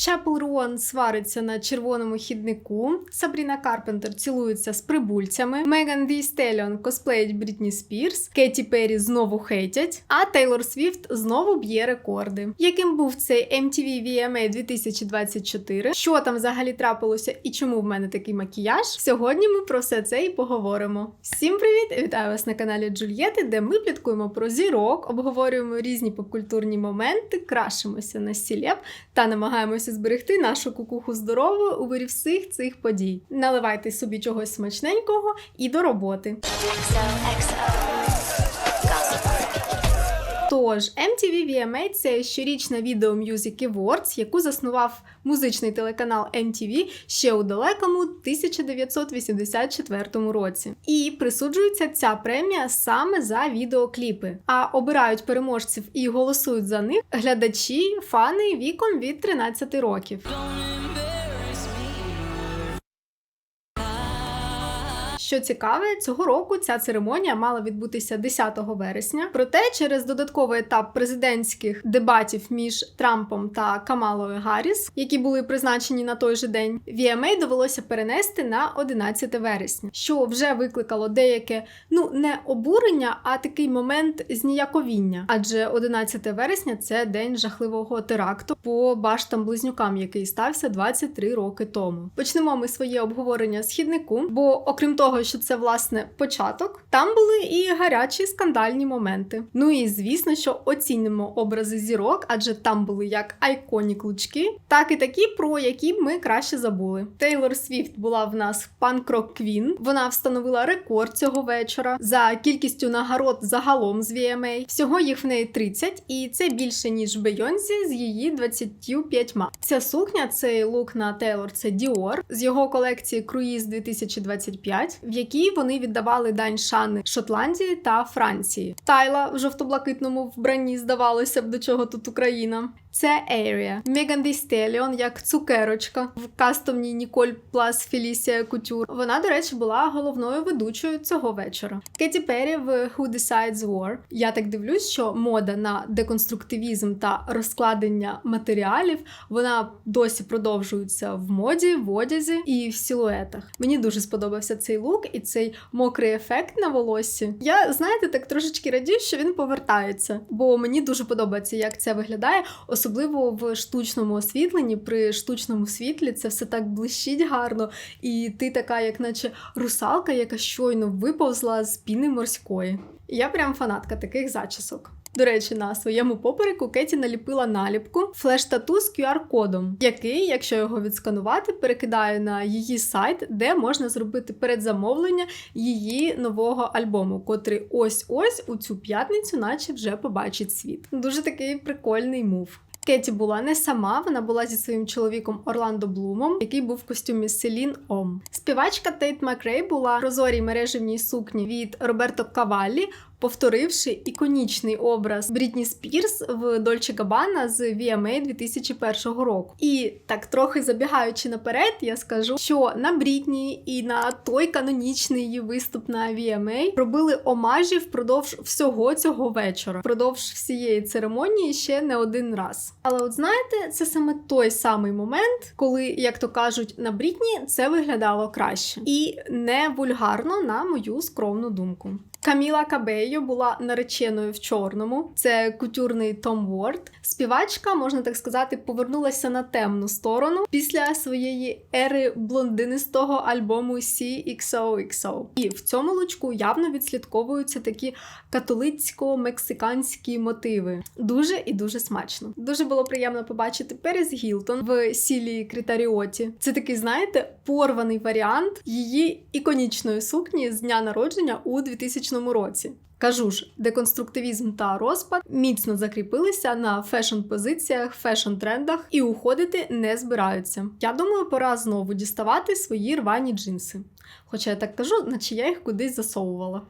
Чапл Руан свариться на червоному хіднику. Сабріна Карпентер цілується з прибульцями. Меган Ді Стеліон косплеїть Брітні Спірс. Кеті Перрі знову хейтять. А Тейлор Свіфт знову б'є рекорди. Яким був цей MTV VMA 2024? Що там взагалі трапилося і чому в мене такий макіяж? Сьогодні ми про все це і поговоримо. Всім привіт! Вітаю вас на каналі Джульєти, де ми пліткуємо про зірок, обговорюємо різні попкультурні моменти, крашимося на сілеп та намагаємося зберегти нашу кукуху здоровою у вирі всіх цих подій. Наливайте собі чогось смачненького і до роботи. Тож, MTV VMA – це щорічна відео Music Awards, яку заснував музичний телеканал MTV ще у далекому 1984 році. І присуджується ця премія саме за відеокліпи. А обирають переможців і голосують за них глядачі, фани віком від 13 років. Що цікаве, цього року ця церемонія мала відбутися 10 вересня. Проте через додатковий етап президентських дебатів між Трампом та Камалою Гарріс, які були призначені на той же день, VMA довелося перенести на 11 вересня, що вже викликало деяке ну не обурення, а такий момент зніяковіння. Адже 11 вересня це день жахливого теракту по баштам близнюкам, який стався 23 роки тому. Почнемо ми своє обговорення східнику, бо окрім того, що це власне початок, там були і гарячі скандальні моменти. Ну і звісно, що оцінимо образи зірок, адже там були як айконік лучки, так і такі, про які ми краще забули. Тейлор Свіфт була в нас панк-рок квін. Вона встановила рекорд цього вечора за кількістю нагород загалом з VMA. Всього їх в неї 30, і це більше ніж Бейонзі з її 25. Ця сукня, цей лук на Тейлор, це Dior, з його колекції Круїз 2025, в якій вони віддавали дань шани Шотландії та Франції. Тайла в жовто-блакитному вбранні здавалося б, до чого тут Україна. Це Area. Меган Ді як цукерочка в кастомній Ніколь Плас Фелісія Кутюр. Вона, до речі, була головною ведучою цього вечора. Кеті Перрі в Who Decides War. Я так дивлюсь, що мода на деконструктивізм та розкладення матеріалів вона досі продовжується в моді, в одязі і в силуетах. Мені дуже сподобався цей лук і цей мокрий ефект на волоссі. Я знаєте, так трошечки радію, що він повертається, бо мені дуже подобається, як це виглядає. Особливо в штучному освітленні, при штучному світлі це все так блищить гарно, і ти така, як наче русалка, яка щойно виповзла з піни морської. Я прям фанатка таких зачісок. До речі, на своєму попереку Кеті наліпила наліпку флеш-тату з QR-кодом, який, якщо його відсканувати, перекидає на її сайт, де можна зробити передзамовлення її нового альбому, котрий ось-ось у цю п'ятницю, наче вже побачить світ. Дуже такий прикольний мув. Кеті була не сама, вона була зі своїм чоловіком Орландо Блумом, який був в костюмі Селін Ом. Співачка Тейт Макрей була в прозорій мережевній сукні від Роберто Каваллі, повторивши іконічний образ Брітні Спірс в Дольче Габана з VMA 2001 року. І так трохи забігаючи наперед, я скажу, що на Брітні і на той канонічний її виступ на VMA робили омажі впродовж всього цього вечора, впродовж всієї церемонії ще не один раз. Але от знаєте, це саме той самий момент, коли, як то кажуть, на Брітні це виглядало краще і не вульгарно, на мою скромну думку. Каміла Кабейо була нареченою в чорному. Це кутюрний Том Ворд. Співачка, можна так сказати, повернулася на темну сторону після своєї ери блондинистого альбому CXOXO. І в цьому лучку явно відслідковуються такі католицько-мексиканські мотиви. Дуже і дуже смачно. Дуже було приємно побачити Перес Гілтон в сілі Критаріоті. Це такий, знаєте, порваний варіант її іконічної сукні з дня народження у 2000 році. Кажу ж, деконструктивізм та розпад міцно закріпилися на фешн-позиціях, фешн-трендах і уходити не збираються. Я думаю, пора знову діставати свої рвані джинси. Хоча я так кажу, наче я їх кудись засовувала.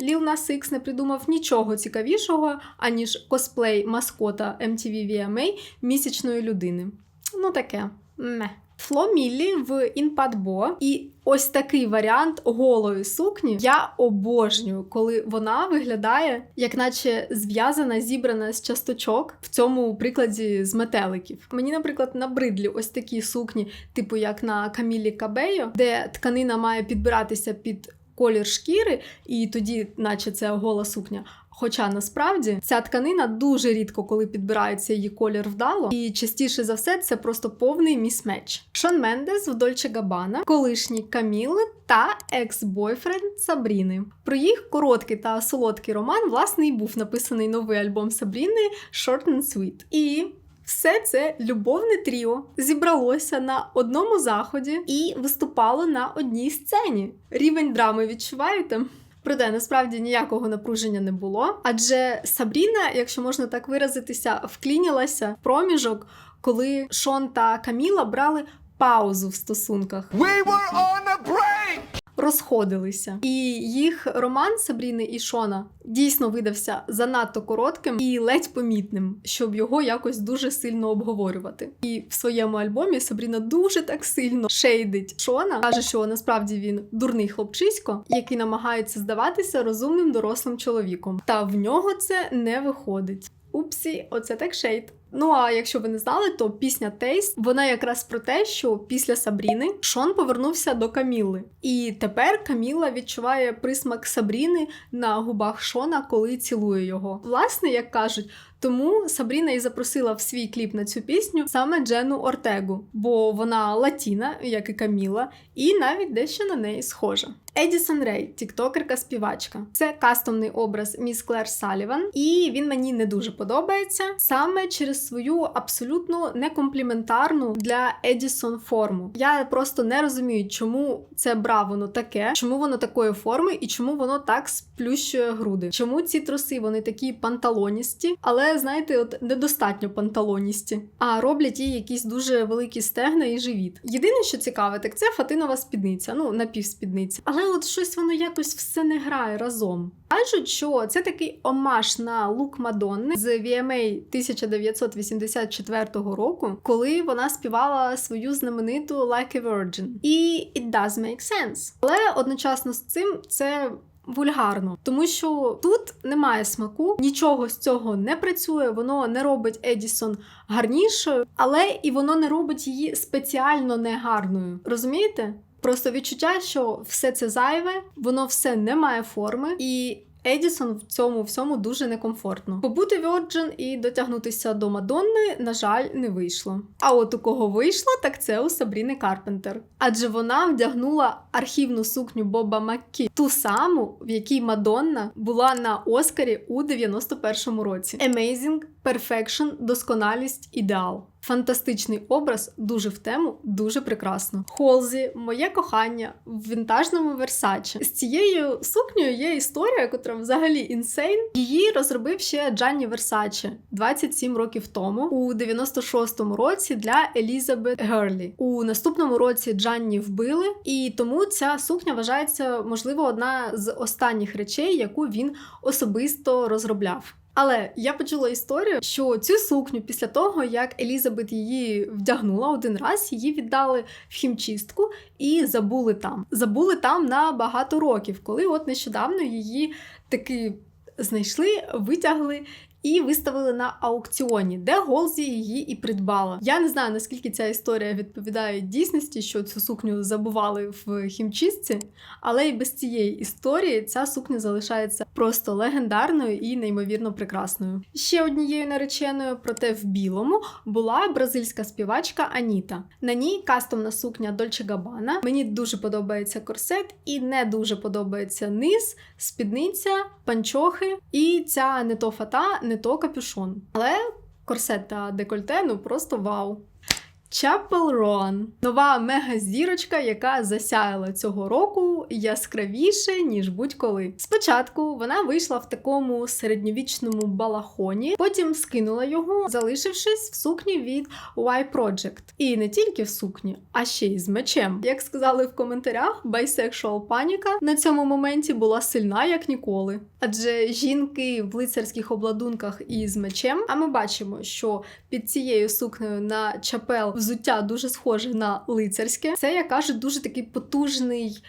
Lil Nas X не придумав нічого цікавішого, аніж косплей маскота MTV VMA місячної людини. Ну таке. Ме. Фло Міллі в Інпадбо. І ось такий варіант голої сукні я обожнюю, коли вона виглядає, як наче зв'язана, зібрана з часточок в цьому прикладі з метеликів. Мені, наприклад, набридлі ось такі сукні, типу як на Камілі Кабеyo, де тканина має підбиратися під колір шкіри, і тоді, наче це гола сукня. Хоча насправді ця тканина дуже рідко, коли підбирається її колір вдало, і частіше за все це просто повний місмеч. Шон Мендес в Дольче Габана, колишній Каміли та екс-бойфренд Сабріни. Про їх короткий та солодкий роман, власне, і був написаний новий альбом Сабріни Short and Sweet. І все це любовне тріо зібралося на одному заході і виступало на одній сцені. Рівень драми відчуваєте? Проте насправді ніякого напруження не було. Адже Сабріна, якщо можна так виразитися, вклінілася в проміжок, коли Шон та Каміла брали паузу в стосунках. We were on a break! Розходилися. І їх роман Сабріни і Шона дійсно видався занадто коротким і ледь помітним, щоб його якось дуже сильно обговорювати. І в своєму альбомі Сабріна дуже так сильно шейдить Шона, каже, що насправді він дурний хлопчисько, який намагається здаватися розумним дорослим чоловіком. Та в нього це не виходить. Упсі, оце так шейд. Ну а якщо ви не знали, то пісня Тейст вона якраз про те, що після Сабріни Шон повернувся до Каміли. І тепер Каміла відчуває присмак Сабріни на губах Шона, коли цілує його. Власне, як кажуть, тому Сабріна і запросила в свій кліп на цю пісню саме Джену Ортегу, бо вона латіна, як і Каміла, і навіть дещо на неї схожа. Едісон Рей, тіктокерка співачка. Це кастомний образ міс Клер Саліван, і він мені не дуже подобається саме через свою абсолютно некомпліментарну для Едісон форму. Я просто не розумію, чому це бра воно таке, чому воно такої форми і чому воно так сплющує груди. Чому ці труси вони такі панталоністі, але знаєте, от недостатньо панталоністі, а роблять їй якісь дуже великі стегна і живіт. Єдине, що цікаве, так це фатинова спідниця, ну напівспідниця. Але от щось воно якось все не грає разом. Кажуть, що це такий омаж на лук Мадонни з VMA 1984 року, коли вона співала свою знамениту Like a Virgin. І it does make sense. Але одночасно з цим це. Вульгарно, тому що тут немає смаку, нічого з цього не працює, воно не робить Едісон гарнішою, але і воно не робить її спеціально негарною. Розумієте? Просто відчуття, що все це зайве, воно все не має форми, і Едісон в цьому всьому дуже некомфортно. Побути Virgin і дотягнутися до Мадонни, на жаль, не вийшло. А от у кого вийшло, так це у Сабріни Карпентер. Адже вона вдягнула архівну сукню Боба Маккі, ту саму, в якій Мадонна була на Оскарі у 91-му році. Amazing, Perfection, досконалість, ідеал. Фантастичний образ, дуже в тему, дуже прекрасно. Холзі, моє кохання в вінтажному Версачі. З цією сукнею є історія, котра взагалі інсейн. Її розробив ще Джанні Версаче 27 років тому, у 96-му році для Елізабет Герлі. У наступному році Джанні вбили, і тому ця сукня вважається, можливо, одна з останніх речей, яку він особисто розробляв. Але я почула історію, що цю сукню після того, як Елізабет її вдягнула один раз, її віддали в хімчистку і забули там. Забули там на багато років, коли от нещодавно її таки знайшли, витягли. І виставили на аукціоні, де Голзі її і придбала. Я не знаю наскільки ця історія відповідає дійсності, що цю сукню забували в хімчистці, але і без цієї історії ця сукня залишається просто легендарною і неймовірно прекрасною. Ще однією нареченою, проте в білому, була бразильська співачка Аніта. На ній кастомна сукня Дольче Габана. Мені дуже подобається корсет, і не дуже подобається низ, спідниця, панчохи і ця не то фата, не то капюшон. Але корсет та декольте ну просто вау. Chapel Roan – нова мега-зірочка, яка засяяла цього року яскравіше, ніж будь-коли. Спочатку вона вийшла в такому середньовічному балахоні, потім скинула його, залишившись в сукні від Y Project. І не тільки в сукні, а ще й з мечем. Як сказали в коментарях, bisexual паніка на цьому моменті була сильна як ніколи. Адже жінки в лицарських обладунках і з мечем. А ми бачимо, що під цією сукнею на чапел взуття дуже схоже на лицарське. Це, як кажуть, дуже такий потужний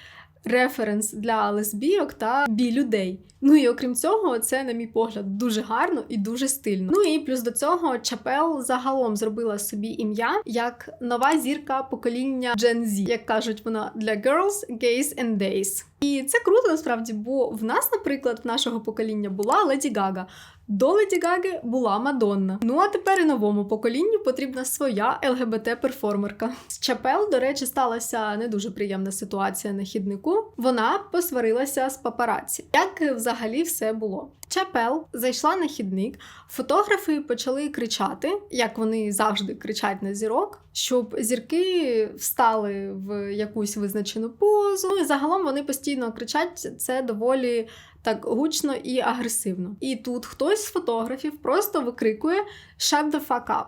референс для лесбійок та бі людей. Ну і окрім цього, це, на мій погляд, дуже гарно і дуже стильно. Ну і плюс до цього Чапел загалом зробила собі ім'я як нова зірка покоління Gen Z, як кажуть вона для girls, gays and days. І це круто насправді, бо в нас, наприклад, нашого покоління була Леді Гага. До Леді Гаги була Мадонна. Ну а тепер і новому поколінню потрібна своя ЛГБТ-перформерка. З Чапел, до речі, сталася не дуже приємна ситуація на хіднику. Вона посварилася з папараці. Як взагалі все було? Чапел зайшла на хідник, фотографи почали кричати, як вони завжди кричать на зірок, щоб зірки встали в якусь визначену позу. Ну і загалом вони постійно кричать це доволі так гучно і агресивно. І тут хтось з фотографів просто викрикує «Shut the fuck up!»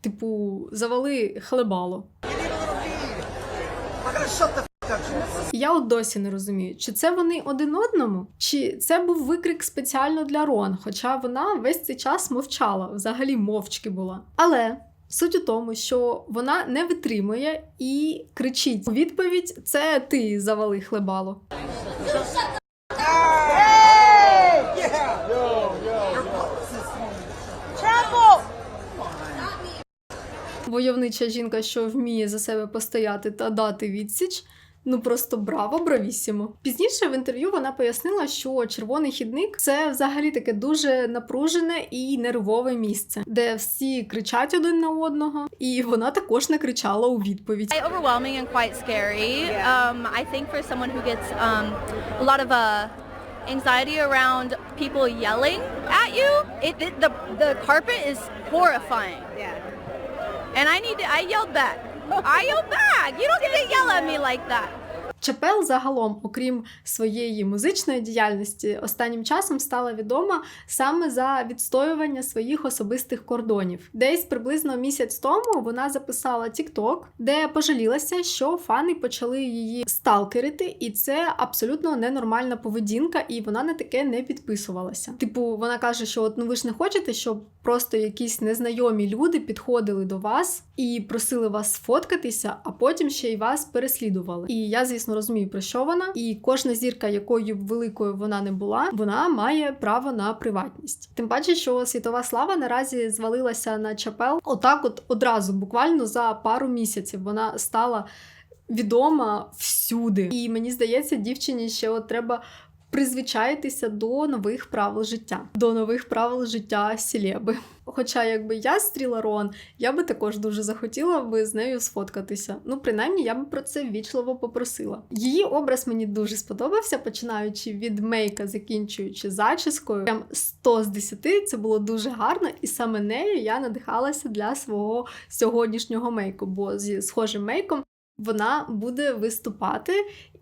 Типу, завали хлебало. Я от досі не розумію, чи це вони один одному, чи це був викрик спеціально для Рон, хоча вона весь цей час мовчала, взагалі мовчки була. Але суть у тому, що вона не витримує і кричить у відповідь: це ти завали хлебало. Войовнича жінка, що вміє за себе постояти та дати відсіч. Ну просто браво, бравісімо. Пізніше в інтерв'ю вона пояснила, що червоний хідник це взагалі таке дуже напружене і нервове місце, де всі кричать один на одного, і вона також не кричала у відповідь. overwhelming and quite scary. Um, I think for someone who gets um, a lot of uh, anxiety around people yelling at you, it, it the the carpet is horrifying. Yeah. And I need to. I yelled back. I yelled back. You don't get to yell at me like that. Чапел загалом, окрім своєї музичної діяльності, останнім часом стала відома саме за відстоювання своїх особистих кордонів. Десь приблизно місяць тому вона записала TikTok, де пожалілася, що фани почали її сталкерити, і це абсолютно ненормальна поведінка, і вона на таке не підписувалася. Типу, вона каже, що от ну ви ж не хочете, щоб просто якісь незнайомі люди підходили до вас і просили вас сфоткатися, а потім ще й вас переслідували. І я, звісно, розумію, про що вона. І кожна зірка, якою б великою вона не була, вона має право на приватність. Тим паче, що світова слава наразі звалилася на чапел. Отак, от одразу, буквально за пару місяців, вона стала відома всюди. І мені здається, дівчині ще от треба. Призвичаїтися до нових правил життя, до нових правил життя Сілеби. Хоча, якби я стріла Рон, я би також дуже захотіла би з нею сфоткатися. Ну, принаймні, я би про це ввічливо попросила. Її образ мені дуже сподобався, починаючи від мейка, закінчуючи зачіскою. Прям 100 з 10 це було дуже гарно, і саме нею я надихалася для свого сьогоднішнього мейку, бо зі схожим мейком. Вона буде виступати,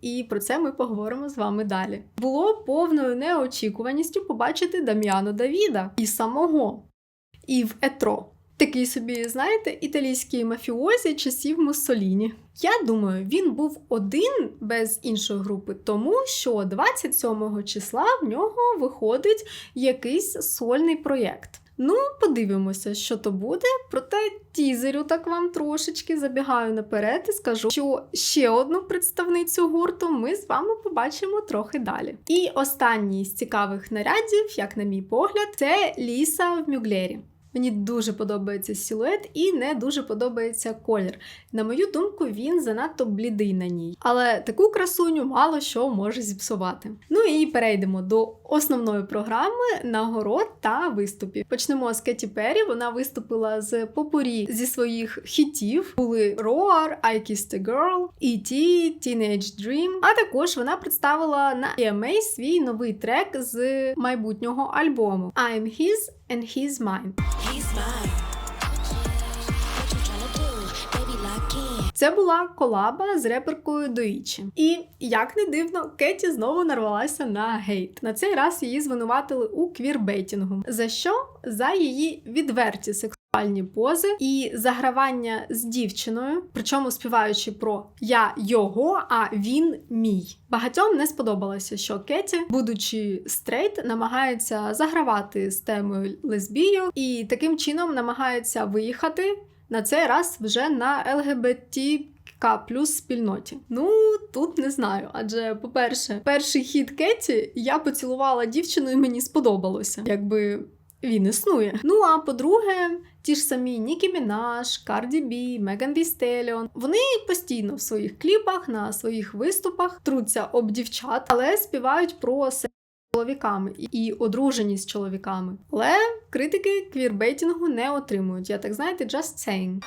і про це ми поговоримо з вами далі. Було повною неочікуваністю побачити Дам'яно Давіда і самого, і в етро. Такий собі, знаєте, італійський мафіозі часів Муссоліні. Я думаю, він був один без іншої групи, тому що 27 числа в нього виходить якийсь сольний проєкт. Ну, подивимося, що то буде. Проте тізерю так вам трошечки забігаю наперед і скажу, що ще одну представницю гурту ми з вами побачимо трохи далі. І останній з цікавих нарядів, як на мій погляд, це Ліса в Мюглері. Мені дуже подобається силует і не дуже подобається колір. На мою думку, він занадто блідий на ній. Але таку красуню мало що може зіпсувати. Ну і перейдемо до основної програми нагород та виступів. Почнемо з Кеті Перрі. Вона виступила з попурі зі своїх хітів. Були Roar, I Kissed a Girl, E.T., Teenage Dream. А також вона представила на EMA свій новий трек з майбутнього альбому I'm His and He's Mine. He's mine. Це була колаба з реперкою Доїчі. І як не дивно, Кеті знову нарвалася на гейт. На цей раз її звинуватили у квірбейтінгу. За що? За її відверті сексуальні пози і загравання з дівчиною, причому співаючи про я його, а він мій. Багатьом не сподобалося, що Кеті, будучи стрейт, намагається загравати з темою лесбійок і таким чином намагається виїхати На цей раз вже на ЛГБТК плюс спільноті. Ну тут не знаю. Адже, по-перше, перший хід Кеті я поцілувала дівчину і мені сподобалося. Якби він існує. Ну а по-друге, ті ж самі Нікі Мінаш, Карді Бі, Меган Ді. Вони постійно в своїх кліпах, на своїх виступах труться об дівчат, але співають про секс з чоловіками і одружені з чоловіками. Але критики квірбейтінгу не отримують. Я так знаєте, just saying.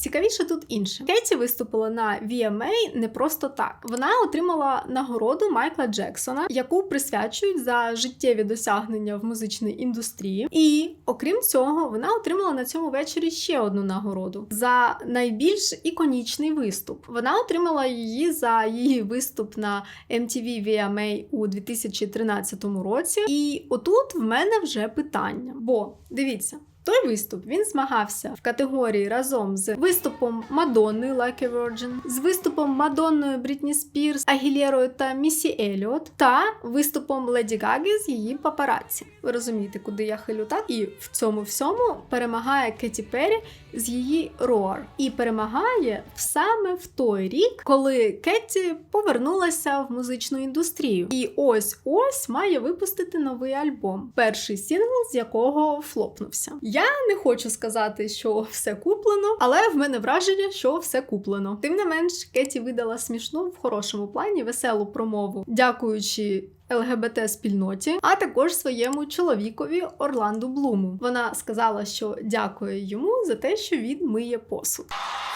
Цікавіше тут інше. Кеті виступила на VMA не просто так. Вона отримала нагороду Майкла Джексона, яку присвячують за життєві досягнення в музичній індустрії. І окрім цього, вона отримала на цьому вечорі ще одну нагороду за найбільш іконічний виступ. Вона отримала її за її виступ на MTV VMA у 2013 році. І отут в мене вже питання. Бо дивіться. Той виступ він змагався в категорії разом з виступом Мадонни Like Virgin, з виступом Мадонною Брітні Спірс, Агілєрою та Місі Еліот, та виступом Леді Гаги з її папараці. Ви розумієте, куди я хилю так? І в цьому всьому перемагає Кеті Перрі з її Roar. І перемагає саме в той рік, коли Кетті повернулася в музичну індустрію. І ось ось має випустити новий альбом, перший сингл з якого флопнувся. Я не хочу сказати, що все куплено, але в мене враження, що все куплено. Тим не менш, Кеті видала смішну в хорошому плані веселу промову, дякуючи. ЛГБТ спільноті, а також своєму чоловікові Орланду Блуму. Вона сказала, що дякує йому за те, що він миє посуд.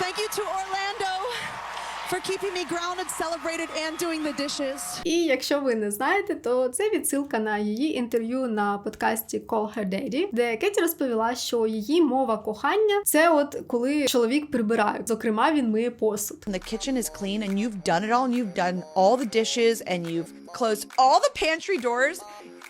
Thank you to Orlando for keeping me grounded, celebrated, and doing the dishes. І якщо ви не знаєте, то це відсилка на її інтерв'ю на подкасті Call Her Daddy, де Кеті розповіла, що її мова кохання це от коли чоловік прибирає. Зокрема, він миє посуд. the kitchen is clean and you've done it all and you've done all the dishes and you've closed all the pantry doors,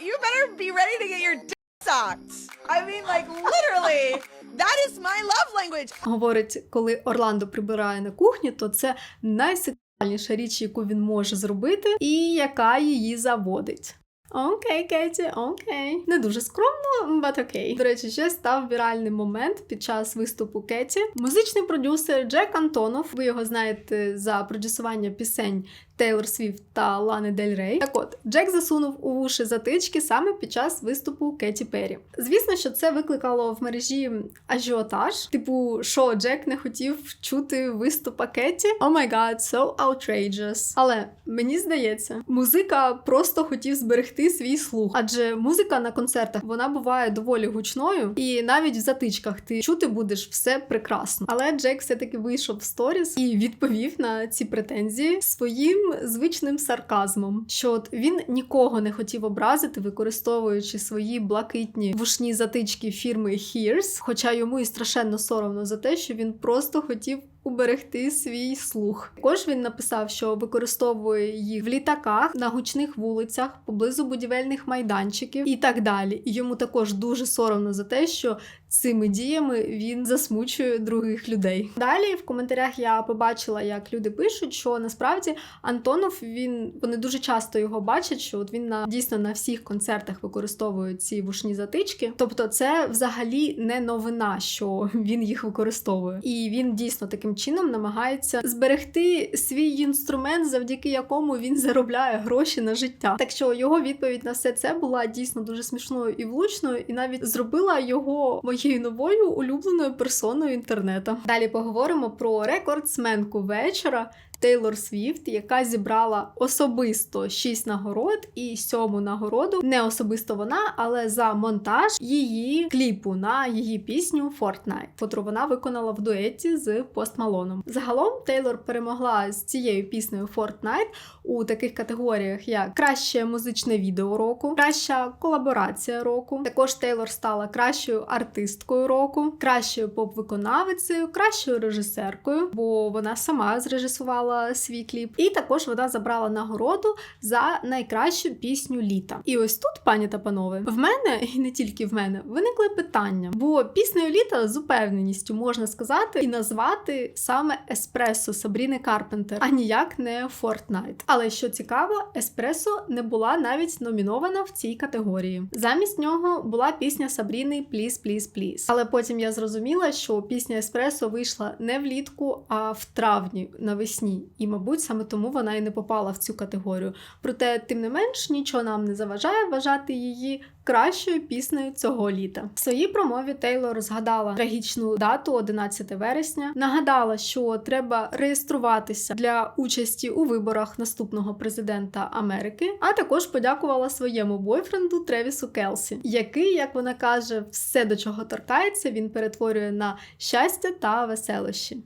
you better be ready to get your d- socked. I mean, like, literally, that is my love language. Говорить, коли Орландо прибирає на кухні, то це найсексуальніша річ, яку він може зробити, і яка її заводить. Окей, Кеті, окей. Не дуже скромно, but окей. До речі, ще став віральний момент під час виступу Кеті. Музичний продюсер Джек Антонов, ви його знаєте за продюсування пісень Тейлор Свіфт та Лани Дель Рей. Так от, Джек засунув у вуші затички саме під час виступу Кеті Перрі. Звісно, що це викликало в мережі ажіотаж. Типу, що Джек не хотів чути виступа Кеті? О май гад, so outrageous. Але мені здається, музика просто хотів зберегти свій слух, адже музика на концертах вона буває доволі гучною, і навіть в затичках ти чути будеш все прекрасно. Але Джек все-таки вийшов в сторіс і відповів на ці претензії своїм звичним сарказмом, що от він нікого не хотів образити, використовуючи свої блакитні вушні затички фірми Hears, хоча йому і страшенно соромно за те, що він просто хотів. Уберегти свій слух. Також він написав, що використовує їх в літаках на гучних вулицях, поблизу будівельних майданчиків і так далі. І йому також дуже соромно за те, що цими діями він засмучує других людей. Далі в коментарях я побачила, як люди пишуть, що насправді Антонов він вони дуже часто його бачать, що от він на дійсно на всіх концертах використовує ці вушні затички. Тобто, це взагалі не новина, що він їх використовує, і він дійсно таким чином намагається зберегти свій інструмент, завдяки якому він заробляє гроші на життя. Так що його відповідь на все це була дійсно дуже смішною і влучною, і навіть зробила його моєю новою улюбленою персоною інтернету. Далі поговоримо про рекордсменку вечора. Тейлор Свіфт, яка зібрала особисто 6 нагород і сьому нагороду. Не особисто вона, але за монтаж її кліпу на її пісню Fortnite, котру вона виконала в дуеті з Пост Малоном. Загалом Тейлор перемогла з цією піснею Fortnite у таких категоріях, як краще музичне відео року, краща колаборація року. Також Тейлор стала кращою артисткою року, кращою поп-виконавицею, кращою режисеркою, бо вона сама зрежисувала презентувала свій кліп. І також вона забрала нагороду за найкращу пісню літа. І ось тут, пані та панове, в мене і не тільки в мене виникли питання, бо піснею літа з упевненістю можна сказати і назвати саме Еспресо Сабріни Карпентер, а ніяк не Fortnite. Але що цікаво, Еспресо не була навіть номінована в цій категорії. Замість нього була пісня Сабріни Please, Please, Please. Але потім я зрозуміла, що пісня Еспресо вийшла не влітку, а в травні навесні. І, мабуть, саме тому вона і не попала в цю категорію. Проте, тим не менш, нічого нам не заважає вважати її кращою піснею цього літа. В своїй промові Тейлор згадала трагічну дату 11 вересня, нагадала, що треба реєструватися для участі у виборах наступного президента Америки, а також подякувала своєму бойфренду Тревісу Келсі, який, як вона каже, все до чого торкається, він перетворює на щастя та веселощі.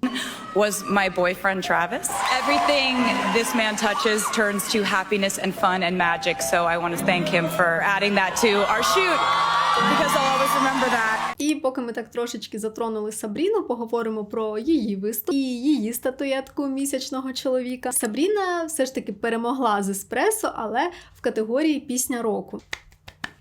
was my boyfriend Travis. Everything this man touches turns to happiness and fun and magic. So I want to thank him for adding that to our shoot because I'll always remember that. І поки ми так трошечки затронули Сабріну, поговоримо про її виступ і її статуетку місячного чоловіка. Сабріна все ж таки перемогла з еспресо, але в категорії пісня року.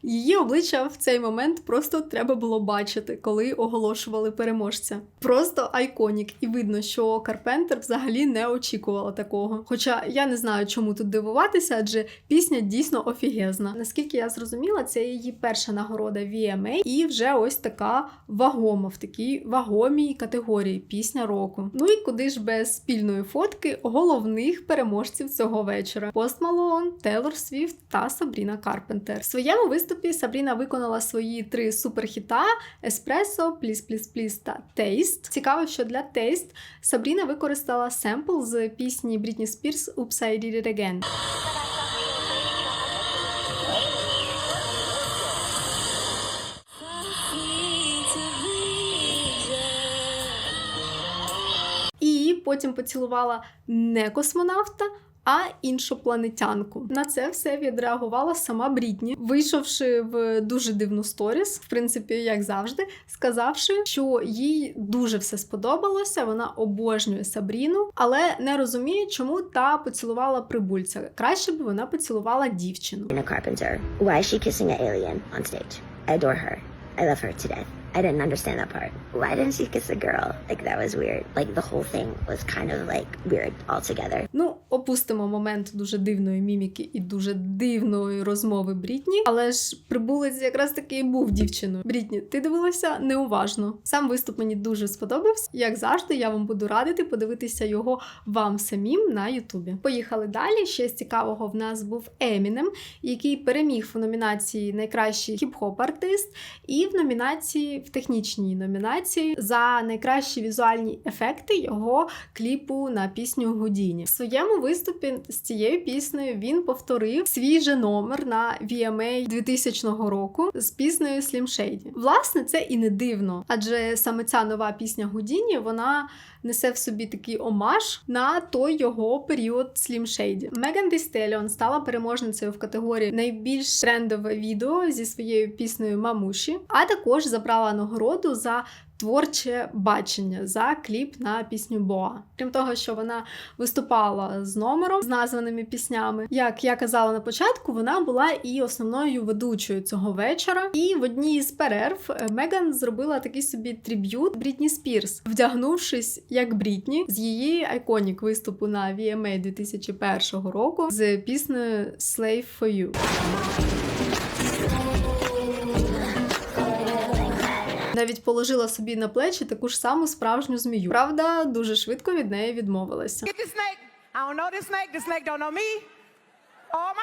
Її обличчя в цей момент просто треба було бачити, коли оголошували переможця. Просто айконік, і видно, що Карпентер взагалі не очікувала такого. Хоча я не знаю, чому тут дивуватися, адже пісня дійсно офігезна. Наскільки я зрозуміла, це її перша нагорода VMA, і вже ось така вагома в такій вагомій категорії пісня року. Ну і куди ж без спільної фотки головних переможців цього вечора: Пост Малон, Тейлор Свіфт та Сабріна Карпентер. В своєму виступі Сабріна виконала свої три суперхіта: Еспресо, Please, Please, Please та Taste. Цікаво, що для Taste Сабріна використала семпл з пісні Брітні Спірс Oops, I Did It Again. Потім поцілувала не космонавта. А іншопланетянку на це все відреагувала сама Брітні, вийшовши в дуже дивну сторіс, в принципі, як завжди, сказавши, що їй дуже все сподобалося. Вона обожнює Сабріну, але не розуміє, чому та поцілувала прибульця. Краще б вона поцілувала дівчину. Why is she kissing an alien on stage? I adore her. I love her to death. I didn't understand that part. Why didn't she kiss a girl? Like that was weird. Like the whole thing was kind of like weird altogether. Ну, опустимо момент дуже дивної міміки і дуже дивної розмови Брітні, але ж прибулець якраз таки і був дівчиною. Брітні, ти дивилася неуважно. Сам виступ мені дуже сподобався. Як завжди, я вам буду радити подивитися його вам самим на Ютубі. Поїхали далі. Ще з цікавого в нас був Емінем, який переміг в номінації Найкращий хіп-хоп артист і в номінації в технічній номінації за найкращі візуальні ефекти його кліпу на пісню Гудіні. В своєму виступі з цією піснею він повторив свій же номер на VMA 2000 року з піснею Slim Shady. Власне, це і не дивно, адже саме ця нова пісня Гудіні вона несе в собі такий омаж на той його період Slim Shady. Меган Thee Stallion стала переможницею в категорії найбільш трендове відео зі своєю піснею Мамуші, а також забрала нагороду за творче бачення за кліп на пісню Боа. Крім того, що вона виступала з номером з названими піснями. Як я казала на початку, вона була і основною ведучою цього вечора. І в одній з перерв е, Меган зробила такий собі триб'ют Брітні Спірс, вдягнувшись як Брітні з її айконік виступу на VMA 2001 року з піснею Slave for You. Навіть положила собі на плечі таку ж саму справжню змію. Правда, дуже швидко від неї відмовилася. Oh.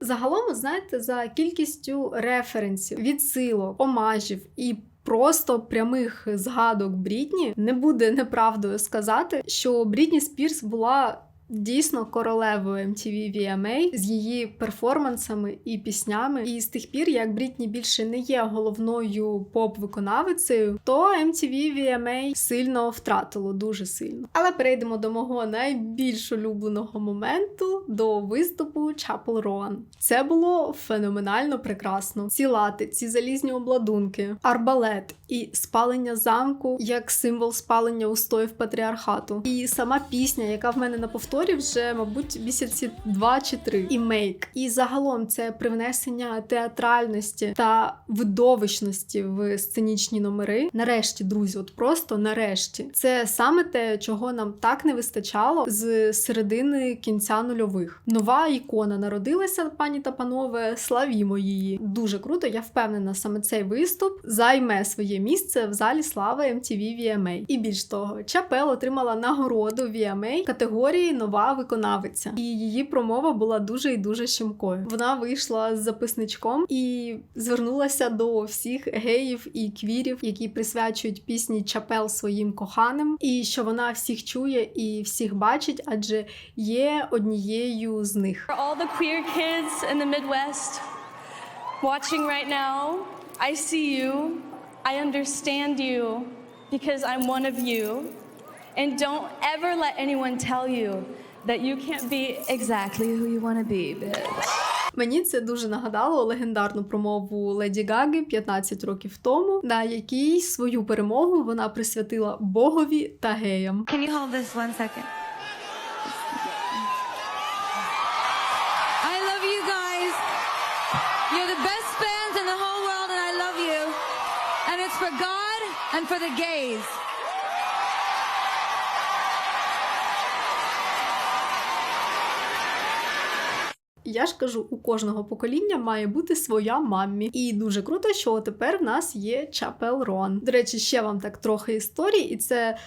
Загалом, знаєте, за кількістю референсів, відсилок, омажів і просто прямих згадок Брітні не буде неправдою сказати, що Брітні Спірс була дійсно королевою MTV VMA з її перформансами і піснями. І з тих пір, як Брітні більше не є головною поп-виконавицею, то MTV VMA сильно втратило дуже сильно. Але перейдемо до мого найбільш улюбленого моменту до виступу Chapel Roan. Це було феноменально прекрасно. Ці лати, ці залізні обладунки, арбалет і спалення замку як символ спалення устоїв патріархату. І сама пісня, яка в мене на повторі вже, мабуть, місяці два чи три. І мейк. І загалом це привнесення театральності та видовищності в сценічні номери. Нарешті, друзі, от просто нарешті. Це саме те, чого нам так не вистачало з середини кінця нульових. Нова ікона народилася, пані та панове. Славімо її. Дуже круто. Я впевнена, саме цей виступ займе своє місце в залі слави MTV VMA. І більш того, Чапел отримала нагороду VMA категорії Нова виконавиця. І її промова була дуже і дуже щемкою. Вона вийшла з записничком і звернулася до всіх геїв і квірів, які присвячують пісні Чапел своїм коханим, і що вона всіх чує і всіх бачить, адже є однією з них. All the queer kids in the Midwest watching right now, I see you, I understand you because I'm one of you. And don't ever let anyone tell you that you can't be exactly who you want to be, bitch. Мені це дуже нагадало легендарну промову Леді Гаги 15 років тому, на якій свою перемогу вона присвятила Богові та геям. Can you hold this one second? I love you guys. You're the best fans in the whole world, and I love you. And it's for God and for the gays. Я ж кажу, у кожного покоління має бути своя маммі. І дуже круто, що тепер в нас є Чапел Рон. До речі, ще вам так трохи історії, і це.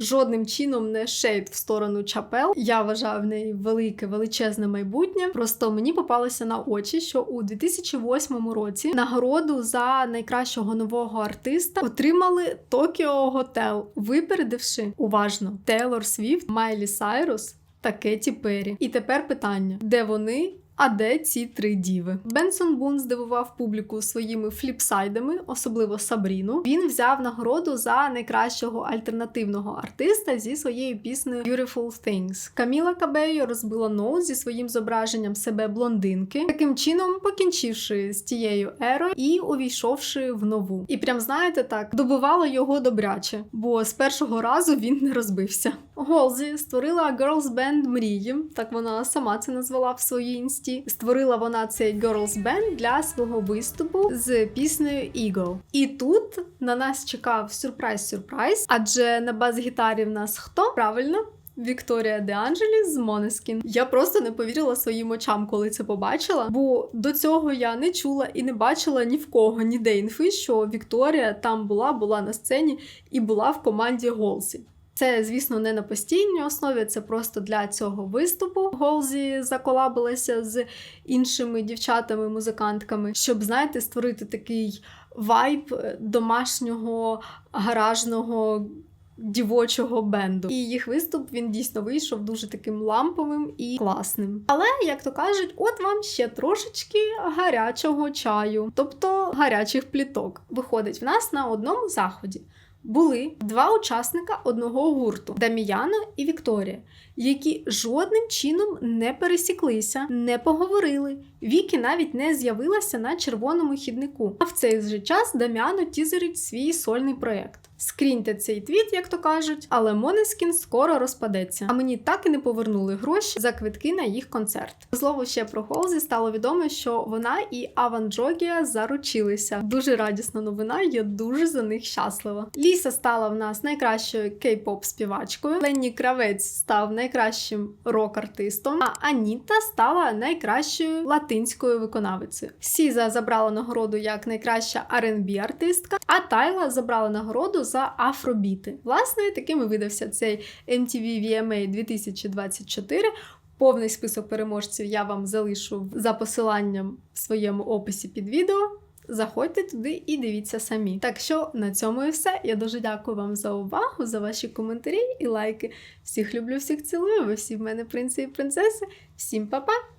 Жодним чином не шейд в сторону чапел. Я вважаю в неї велике, величезне майбутнє. Просто мені попалося на очі, що у 2008 році нагороду за найкращого нового артиста отримали Токіо Готел, випередивши уважно Тейлор Свіфт, Майлі Сайрус та Кеті Перрі. І тепер питання: де вони? А де ці три діви? Бенсон Бун здивував публіку своїми фліпсайдами, особливо Сабріну. Він взяв нагороду за найкращого альтернативного артиста зі своєю піснею Beautiful Things. Каміла Кабейо розбила ноут зі своїм зображенням себе блондинки, таким чином покінчивши з тією ерою і увійшовши в нову. І прям знаєте так, добивало його добряче, бо з першого разу він не розбився. Голзі створила Girls Band Мрії, так вона сама це назвала в своїй інсті. Створила вона цей Girls Band для свого виступу з піснею Ego. І тут на нас чекав сюрприз-сюрприз, адже на бас-гітарі в нас хто? Правильно? Вікторія Де Анджелі з Монескін. Я просто не повірила своїм очам, коли це побачила. Бо до цього я не чула і не бачила ні в кого ніде інфи, що Вікторія там була, була на сцені і була в команді Голсі. Це, звісно, не на постійній основі, це просто для цього виступу. Голзі заколабилася з іншими дівчатами-музикантками, щоб, знаєте, створити такий вайб е, домашнього гаражного. Дівочого бенду, і їх виступ він дійсно вийшов дуже таким ламповим і класним. Але, як то кажуть, от вам ще трошечки гарячого чаю, тобто гарячих пліток. Виходить в нас на одному заході були два учасника одного гурту Даміяна і Вікторія, які жодним чином не пересіклися, не поговорили. Вікі навіть не з'явилася на червоному хіднику. А в цей же час Даміано тізерить свій сольний проєкт. Скріньте цей твіт, як то кажуть, але Монескін скоро розпадеться. А мені так і не повернули гроші за квитки на їх концерт. Знову ще про Холзі стало відомо, що вона і Аван Джогія заручилися. Дуже радісна новина, я дуже за них щаслива. Ліса стала в нас найкращою кей-поп співачкою. Ленні Кравець став найкращим рок-артистом, а Аніта стала найкращою латинською виконавицею. Сіза забрала нагороду як найкраща R&B артистка, а Тайла забрала нагороду за афробіти. Власне, таким і видався цей MTV VMA 2024. Повний список переможців я вам залишу за посиланням в своєму описі під відео. Заходьте туди і дивіться самі. Так що на цьому і все. Я дуже дякую вам за увагу, за ваші коментарі і лайки. Всіх люблю, всіх цілую. Ви всі в мене принці і принцеси. Всім па-па!